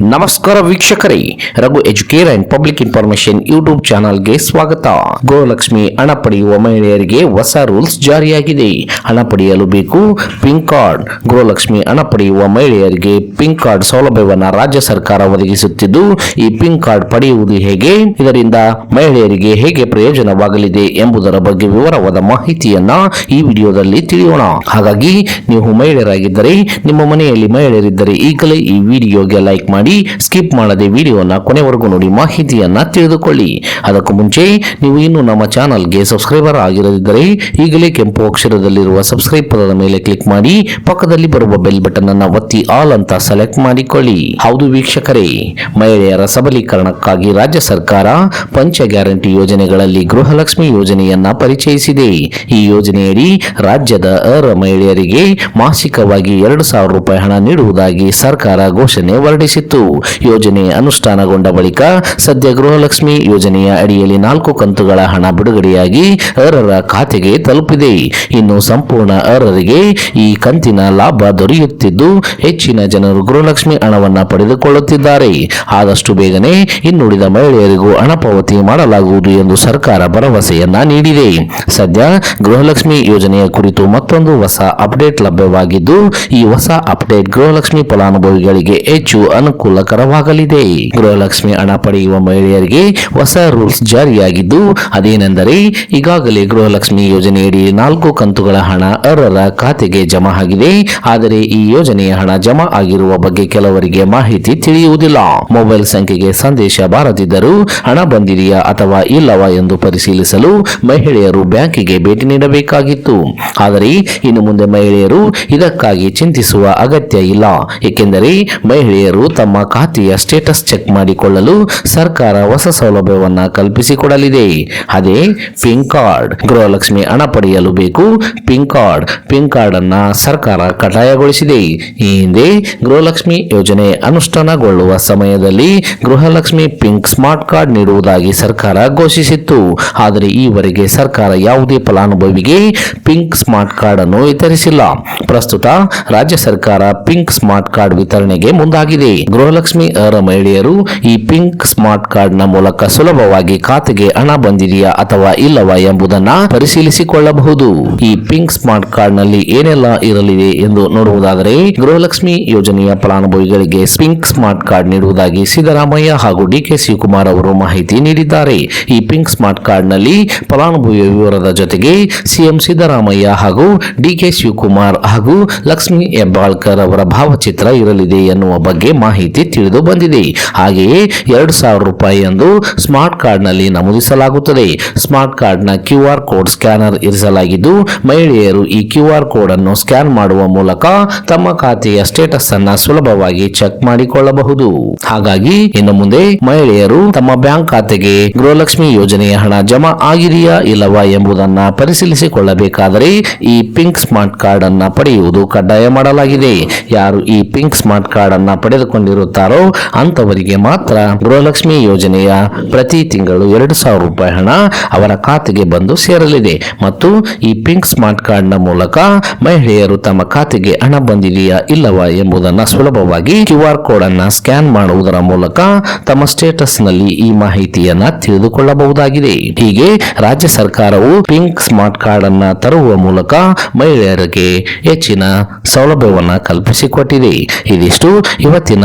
ನಮಸ್ಕಾರ ವೀಕ್ಷಕರೇ, Raghu educare and public information YouTube ಚಾನಲ್ಗೆ ಸ್ವಾಗತ. ಗೋಲಕ್ಷ್ಮಿ ಹಣ ಪಡೆಯುವ ಮಹಿಳೆಯರಿಗೆ ಹೊಸ ರೂಲ್ಸ್ ಜಾರಿಯಾಗಿದೆ. ಹಣ ಪಡೆಯಲು ಬೇಕು ಪಿಂಕ್ ಕಾರ್ಡ್ ಗೋಲಕ್ಷ್ಮಿ ಹಣ ಪಡೆಯುವ ಮಹಿಳೆಯರಿಗೆ ಪಿಂಕ್ ಕಾರ್ಡ್ ಸೌಲಭ್ಯವನ್ನು ರಾಜ್ಯ ಸರ್ಕಾರ ಒದಗಿಸುತ್ತಿದ್ದು, ಈ ಪಿಂಕ್ ಕಾರ್ಡ್ ಪಡೆಯುವುದು ಹೇಗೆ, ಇದರಿಂದ ಮಹಿಳೆಯರಿಗೆ ಹೇಗೆ ಪ್ರಯೋಜನವಾಗಲಿದೆ ಎಂಬುದರ ಬಗ್ಗೆ ವಿವರವಾದ ಮಾಹಿತಿಯನ್ನ ಈ ವಿಡಿಯೋದಲ್ಲಿ ತಿಳಿಯೋಣ. ಹಾಗಾಗಿ, ನೀವು ಮಹಿಳೆಯರಾಗಿದ್ದರೆ, ನಿಮ್ಮ ಮನೆಯಲ್ಲಿ ಮಹಿಳೆಯರಿದ್ದರೆ ಈಗಲೇ ಈ ವಿಡಿಯೋಗೆ ಲೈಕ್ ಮಾಡಿ ಸ್ಕಿಪ್ ಮಾಡದೆ ವಿಡಿಯೋನ ಕೊನೆವರೆಗೂ ನೋಡಿ, ಮಾಹಿತಿಯನ್ನ ತಿಳಿದುಕೊಳ್ಳಿ. ಅದಕ್ಕೂ ಮುಂಚೆ, ನೀವು ಇನ್ನು ನಮ್ಮ ಚಾನಲ್ಗೆ ಸಬ್ಸ್ಕ್ರೈಬರ್ ಆಗಿರದಿದ್ದರೆ, ಈಗಲೇ ಕೆಂಪು ಅಕ್ಷರದಲ್ಲಿರುವ ಸಬ್ಸ್ಕ್ರೈಬ್ ಪದದ ಮೇಲೆ ಕ್ಲಿಕ್ ಮಾಡಿ, ಪಕ್ಕದಲ್ಲಿ ಬರುವ ಬೆಲ್ ಬಟನ್ ಅನ್ನ ಒತ್ತಿ ಆಲ್ ಅಂತ ಸೆಲೆಕ್ಟ್ ಮಾಡಿಕೊಳ್ಳಿ. ಹೌದು ವೀಕ್ಷಕರೇ, ಮಹಿಳೆಯರ ಸಬಲೀಕರಣಕ್ಕಾಗಿ ರಾಜ್ಯ ಸರ್ಕಾರ ಪಂಚ ಗ್ಯಾರಂಟಿ ಯೋಜನೆಗಳಲ್ಲಿ ಗೃಹಲಕ್ಷ್ಮಿ ಯೋಜನೆಯನ್ನ ಪರಿಚಯಿಸಿದೆ. ಈ ಯೋಜನೆಯಡಿ ರಾಜ್ಯದ ಅರ್ಹ ಮಹಿಳೆಯರಿಗೆ ಮಾಸಿಕವಾಗಿ ಎರಡು ಸಾವಿರ ರೂಪಾಯಿ ಹಣ ನೀಡುವುದಾಗಿ ಸರ್ಕಾರ ಘೋಷಣೆ ಹೊರಡಿಸಿತ್ತು. ಯೋಜನೆ ಅನುಷ್ಠಾನಗೊಂಡ ಬಳಿಕ ಸದ್ಯ ಗೃಹಲಕ್ಷ್ಮಿ ಯೋಜನೆಯ ಅಡಿಯಲ್ಲಿ ನಾಲ್ಕು ಕಂತುಗಳ ಹಣ ಬಿಡುಗಡೆಯಾಗಿ ಅರ್ಹರ ಖಾತೆಗೆ ತಲುಪಿದೆ. ಇನ್ನು ಸಂಪೂರ್ಣ ಅರ್ಹರಿಗೆ ಈ ಕಂತಿನ ಲಾಭ ದೊರೆಯುತ್ತಿದ್ದು, ಹೆಚ್ಚಿನ ಜನರು ಗೃಹಲಕ್ಷ್ಮಿ ಹಣವನ್ನು ಪಡೆದುಕೊಳ್ಳುತ್ತಿದ್ದಾರೆ. ಆದಷ್ಟು ಬೇಗನೆ ಇನ್ನುಳಿದ ಮಹಿಳೆಯರಿಗೂ ಹಣ ಪಾವತಿ ಮಾಡಲಾಗುವುದು ಎಂದು ಸರ್ಕಾರ ಭರವಸೆಯನ್ನ ನೀಡಿದೆ. ಸದ್ಯ ಗೃಹಲಕ್ಷ್ಮಿ ಯೋಜನೆಯ ಕುರಿತು ಮತ್ತೊಂದು ಹೊಸ ಅಪ್ಡೇಟ್ ಲಭ್ಯವಾಗಿದ್ದು, ಈ ಹೊಸ ಅಪ್ಡೇಟ್ ಗೃಹಲಕ್ಷ್ಮಿ ಫಲಾನುಭವಿಗಳಿಗೆ ಹೆಚ್ಚು ಅನುಕೂಲಕರವಾಗಲಿದೆ. ಗೃಹಲಕ್ಷ್ಮಿ ಹಣ ಪಡೆಯುವ ಮಹಿಳೆಯರಿಗೆ ಹೊಸ ರೂಲ್ಸ್ ಜಾರಿಯಾಗಿದ್ದು, ಅದೇನೆಂದರೆ ಈಗಾಗಲೇ ಗೃಹಲಕ್ಷ್ಮಿ ಯೋಜನೆಯಡಿ ನಾಲ್ಕು ಕಂತುಗಳ ಹಣ ಅರ್ಹರ ಖಾತೆಗೆ ಜಮಾ ಆಗಿದೆ. ಆದರೆ ಈ ಯೋಜನೆಯ ಹಣ ಜಮಾ ಆಗಿರುವ ಬಗ್ಗೆ ಕೆಲವರಿಗೆ ಮಾಹಿತಿ ತಿಳಿಯುವುದಿಲ್ಲ. ಮೊಬೈಲ್ ಸಂಖ್ಯೆಗೆ ಸಂದೇಶ ಬಾರದಿದ್ದರೂ ಹಣ ಬಂದಿದೆಯಾ ಅಥವಾ ಇಲ್ಲವಾ ಎಂದು ಪರಿಶೀಲಿಸಲು ಮಹಿಳೆಯರು ಬ್ಯಾಂಕಿಗೆ ಭೇಟಿ ನೀಡಬೇಕಾಗಿತ್ತು. ಆದರೆ ಇನ್ನು ಮುಂದೆ ಮಹಿಳೆಯರು ಇದಕ್ಕಾಗಿ ಚಿಂತಿಸುವ ಅಗತ್ಯ ಇಲ್ಲ. ಏಕೆಂದರೆ ಮಹಿಳೆಯರು ತಮ್ಮ ಖಾತೆಯ ಸ್ಟೇಟಸ್ ಚೆಕ್ ಮಾಡಿಕೊಳ್ಳಲು ಸರ್ಕಾರ ಹೊಸ ಸೌಲಭ್ಯವನ್ನು ಕಲ್ಪಿಸಿಕೊಡಲಿದೆ. ಅದೇ ಪಿಂಕ್ ಕಾರ್ಡ್, ಗೃಹಲಕ್ಷ್ಮಿ ಹಣ ಪಡೆಯಲು ಬೇಕು. ಪಿಂಕ್ ಕಾರ್ಡ್ ಪಿಂಕ್ ಕಾರ್ಡ್ ಅನ್ನ ಸರ್ಕಾರ ಕಡ್ಡಾಯಗೊಳಿಸಿದೆ. ಈ ಹಿಂದೆ ಗೃಹಲಕ್ಷ್ಮಿ ಯೋಜನೆ ಅನುಷ್ಠಾನಗೊಳ್ಳುವ ಸಮಯದಲ್ಲಿ ಗೃಹಲಕ್ಷ್ಮಿ ಪಿಂಕ್ ಸ್ಮಾರ್ಟ್ ಕಾರ್ಡ್ ನೀಡುವುದಾಗಿ ಸರ್ಕಾರ ಘೋಷಿಸಿತ್ತು. ಆದರೆ ಈವರೆಗೆ ಸರ್ಕಾರ ಯಾವುದೇ ಫಲಾನುಭವಿಗೆ ಪಿಂಕ್ ಸ್ಮಾರ್ಟ್ ಕಾರ್ಡ್ ಅನ್ನು ವಿತರಿಸಿಲ್ಲ. ಪ್ರಸ್ತುತ ರಾಜ್ಯ ಸರ್ಕಾರ ಪಿಂಕ್ ಸ್ಮಾರ್ಟ್ ಕಾರ್ಡ್ ವಿತರಣೆಗೆ ಮುಂದಾಗಿದೆ. ಗೃಹಲಕ್ಷ್ಮಿ ಅವರ ಮಹಿಳೆಯರು ಈ ಪಿಂಕ್ ಸ್ಮಾರ್ಟ್ ಕಾರ್ಡ್ನ ಮೂಲಕ ಸುಲಭವಾಗಿ ಖಾತೆಗೆ ಹಣ ಬಂದಿದೆಯಾ ಅಥವಾ ಇಲ್ಲವಾ ಎಂಬುದನ್ನ ಪರಿಶೀಲಿಸಿಕೊಳ್ಳಬಹುದು. ಈ ಪಿಂಕ್ ಸ್ಮಾರ್ಟ್ ಕಾರ್ಡ್ನಲ್ಲಿ ಏನೆಲ್ಲ ಇರಲಿದೆ ಎಂದು ನೋಡುವುದಾದರೆ, ಗೃಹಲಕ್ಷ್ಮಿ ಯೋಜನೆಯ ಫಲಾನುಭವಿಗಳಿಗೆ ಪಿಂಕ್ ಸ್ಮಾರ್ಟ್ ಕಾರ್ಡ್ ನೀಡುವುದಾಗಿ ಸಿದ್ದರಾಮಯ್ಯ ಹಾಗೂ ಡಿಕೆ ಶಿವಕುಮಾರ್ ಅವರು ಮಾಹಿತಿ ನೀಡಿದ್ದಾರೆ. ಈ ಪಿಂಕ್ ಸ್ಮಾರ್ಟ್ ಕಾರ್ಡ್ನಲ್ಲಿ ಫಲಾನುಭವಿಯ ವಿವರದ ಜೊತೆಗೆ ಸಿಎಂ ಸಿದ್ದರಾಮಯ್ಯ ಹಾಗೂ ಡಿಕೆ ಶಿವಕುಮಾರ್ ಹಾಗೂ ಲಕ್ಷ್ಮಿ ಹೆಬ್ಬಾಳ್ಕರ್ ಅವರ ಭಾವಚಿತ್ರ ಇರಲಿದೆ ಎನ್ನುವ ಬಗ್ಗೆ ಮಾಹಿತಿ ತಿಳಿದು ಬಂದಿದೆ. ಹಾಗೆಯೇ ಎರಡು ಸಾವಿರ ರೂಪಾಯಿ ಎಂದು ಸ್ಮಾರ್ಟ್ ಕಾರ್ಡ್ನಲ್ಲಿ ನಮೂದಿಸಲಾಗುತ್ತದೆ. ಸ್ಮಾರ್ಟ್ ಕಾರ್ಡ್ನ ಕ್ಯೂ ಆರ್ ಕೋಡ್ ಸ್ಕ್ಯಾನರ್ ಇರಿಸಲಾಗಿದ್ದು, ಮಹಿಳೆಯರು ಈ ಕ್ಯೂ ಆರ್ ಕೋಡ್ ಅನ್ನು ಸ್ಕ್ಯಾನ್ ಮಾಡುವ ಮೂಲಕ ತಮ್ಮ ಖಾತೆಯ ಸ್ಟೇಟಸ್ ಅನ್ನ ಸುಲಭವಾಗಿ ಚೆಕ್ ಮಾಡಿಕೊಳ್ಳಬಹುದು. ಹಾಗಾಗಿ, ಇನ್ನು ಮುಂದೆ ಮಹಿಳೆಯರು ತಮ್ಮ ಬ್ಯಾಂಕ್ ಖಾತೆಗೆ ಗೃಹಲಕ್ಷ್ಮಿ ಯೋಜನೆಯ ಹಣ ಜಮಾ ಆಗಿದೆಯಾ ಇಲ್ಲವಾ ಎಂಬುದನ್ನ ಪರಿಶೀಲಿಸಿಕೊಳ್ಳಬೇಕಾದರೆ ಈ ಪಿಂಕ್ ಸ್ಮಾರ್ಟ್ ಕಾರ್ಡ್ ಅನ್ನ ಪಡೆಯುವುದು ಕಡ್ಡಾಯ ಮಾಡಲಾಗಿದೆ. ಯಾರು ಈ ಪಿಂಕ್ ಸ್ಮಾರ್ಟ್ ಕಾರ್ಡ್ ಅನ್ನ ಪಡೆದುಕೊಂಡಿರುತ್ತಾರೋ ಅಂತವರಿಗೆ ಮಾತ್ರ ಗೃಹಲಕ್ಷ್ಮಿ ಯೋಜನೆಯ ಪ್ರತಿ ತಿಂಗಳು ಎರಡು ಸಾವಿರ ರೂಪಾಯಿ ಹಣ ಅವರ ಖಾತೆಗೆ ಬಂದು ಸೇರಲಿದೆ. ಮತ್ತು ಈ ಪಿಂಕ್ ಸ್ಮಾರ್ಟ್ ಕಾರ್ಡ್ನ ಮೂಲಕ ಮಹಿಳೆಯರು ತಮ್ಮ ಖಾತೆಗೆ ಹಣ ಬಂದಿದೆಯಾ ಇಲ್ಲವಾ ಎಂಬುದನ್ನು ಸುಲಭವಾಗಿ ಕ್ಯೂ ಆರ್ ಕೋಡ್ ಅನ್ನು ಸ್ಕ್ಯಾನ್ ಮಾಡುವುದರ ಮೂಲಕ ತಮ್ಮ ಸ್ಟೇಟಸ್ನಲ್ಲಿ ಈ ಮಾಹಿತಿಯನ್ನ ತಿಳಿದುಕೊಳ್ಳಬಹುದಾಗಿದೆ. ಹೀಗೆ ರಾಜ್ಯ ಸರ್ಕಾರವು ಪಿಂಕ್ ಸ್ಮಾರ್ಟ್ ಕಾರ್ಡ್ ಅನ್ನ ತರುವ ಮೂಲಕ ಮಹಿಳೆಯರಿಗೆ ಹೆಚ್ಚಿನ ಸೌಲಭ್ಯವನ್ನು ಕಲ್ಪಿಸಿಕೊಟ್ಟಿದೆ. ಇದಿಷ್ಟು ಇವತ್ತಿನ